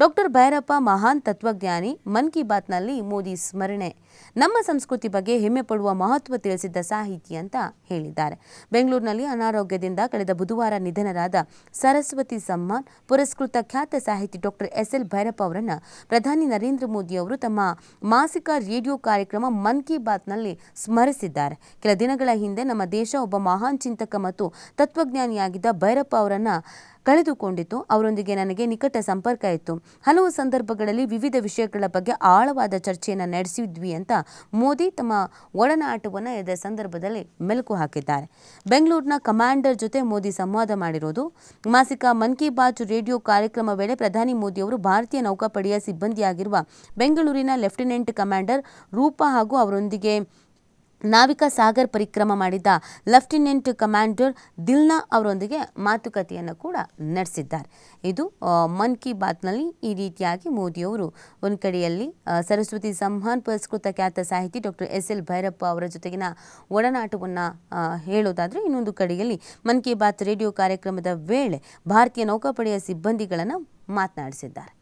Doctor Bhyrappa ಮಹಾನ್ ತತ್ವಜ್ಞಾನಿ, ಮನ್ ಕಿ ಬಾತ್ನಲ್ಲಿ ಮೋದಿ ಸ್ಮರಣೆ. ನಮ್ಮ ಸಂಸ್ಕೃತಿ ಬಗ್ಗೆ ಹೆಮ್ಮೆ ಪಡುವ ಮಹತ್ವ ತಿಳಿಸಿದ್ದ ಸಾಹಿತಿ ಅಂತ ಹೇಳಿದ್ದಾರೆ. ಬೆಂಗಳೂರಿನಲ್ಲಿ ಅನಾರೋಗ್ಯದಿಂದ ಕಳೆದ ಬುಧವಾರ ನಿಧನರಾದ ಸರಸ್ವತಿ ಸಮ್ಮಾನ್, ಪುರಸ್ಕೃತ ಖ್ಯಾತ ಸಾಹಿತಿ ಡಾಕ್ಟರ್ ಎಸ್ ಎಲ್ ಭೈರಪ್ಪ ಅವರನ್ನು ಪ್ರಧಾನಿ ನರೇಂದ್ರ ಮೋದಿ ಅವರು ತಮ್ಮ ಮಾಸಿಕ ರೇಡಿಯೋ ಕಾರ್ಯಕ್ರಮ ಮನ್ ಕಿ ಬಾತ್ನಲ್ಲಿ ಸ್ಮರಿಸಿದ್ದಾರೆ. ಕೆಲ ದಿನಗಳ ಹಿಂದೆ ನಮ್ಮ ದೇಶ ಒಬ್ಬ ಮಹಾನ್ ಚಿಂತಕ ಮತ್ತು ತತ್ವಜ್ಞಾನಿಯಾಗಿದ್ದ ಭೈರಪ್ಪ ಅವರನ್ನ ಕಳೆದುಕೊಂಡಿತ್ತು ಅವರೊಂದಿಗೆ ನನಗೆ ನಿಕಟ ಸಂಪರ್ಕ ಇತ್ತು. ಹಲವು ಸಂದರ್ಭಗಳಲ್ಲಿ ವಿವಿಧ ವಿಷಯಗಳ ಬಗ್ಗೆ ಆಳವಾದ ಚರ್ಚೆಯನ್ನು ನಡೆಸಿದ್ವಿ ಅಂತ ಮೋದಿ ತಮ್ಮ ಒಡನಾಟವನ್ನು ಇದೇ ಸಂದರ್ಭದಲ್ಲಿ ಮೆಲುಕು ಹಾಕಿದ್ದಾರೆ. ಬೆಂಗಳೂರಿನ ಕಮಾಂಡರ್ ಜೊತೆ ಮೋದಿ ಸಂವಾದ ಮಾಡಿರೋದು. ಮಾಸಿಕ ಮನ್ ಕಿ ಬಾತ್ ರೇಡಿಯೋ ಕಾರ್ಯಕ್ರಮ ವೇಳೆ ಪ್ರಧಾನಿ ಮೋದಿ ಅವರು ಭಾರತೀಯ ನೌಕಾಪಡೆಯ ಸಿಬ್ಬಂದಿಯಾಗಿರುವ ಬೆಂಗಳೂರಿನ ಲೆಫ್ಟಿನೆಂಟ್ ಕಮಾಂಡರ್ ರೂಪಾ ಹಾಗೂ ಅವರೊಂದಿಗೆ ನಾವಿಕಾ ಸಾಗರ್ ಪರಿಕ್ರಮ ಮಾಡಿದ್ದ ಲೆಫ್ಟಿನೆಂಟ್ ಕಮಾಂಡರ್ ದಿಲ್ನಾ ಅವರೊಂದಿಗೆ ಮಾತುಕತೆಯನ್ನು ಕೂಡ ನಡೆಸಿದ್ದಾರೆ. ಇದು ಮನ್ ಕಿ ಬಾತ್ನಲ್ಲಿ ಈ ರೀತಿಯಾಗಿ ಮೋದಿಯವರು ಒಂದು ಕಡೆಯಲ್ಲಿ ಸರಸ್ವತಿ ಸಂಹಾನ್ ಪುರಸ್ಕೃತ ಖ್ಯಾತ ಸಾಹಿತಿ ಡಾಕ್ಟರ್ ಎಸ್ ಎಲ್ ಭೈರಪ್ಪ ಅವರ ಜೊತೆಗಿನ ಒಡನಾಟವನ್ನು ಹೇಳೋದಾದರೆ ಇನ್ನೊಂದು ಕಡೆಯಲ್ಲಿ ಮನ್ ಕಿ ಬಾತ್ ರೇಡಿಯೋ ಕಾರ್ಯಕ್ರಮದ ವೇಳೆ ಭಾರತೀಯ ನೌಕಾಪಡೆಯ ಸಿಬ್ಬಂದಿಗಳನ್ನು ಮಾತನಾಡಿಸಿದ್ದಾರೆ.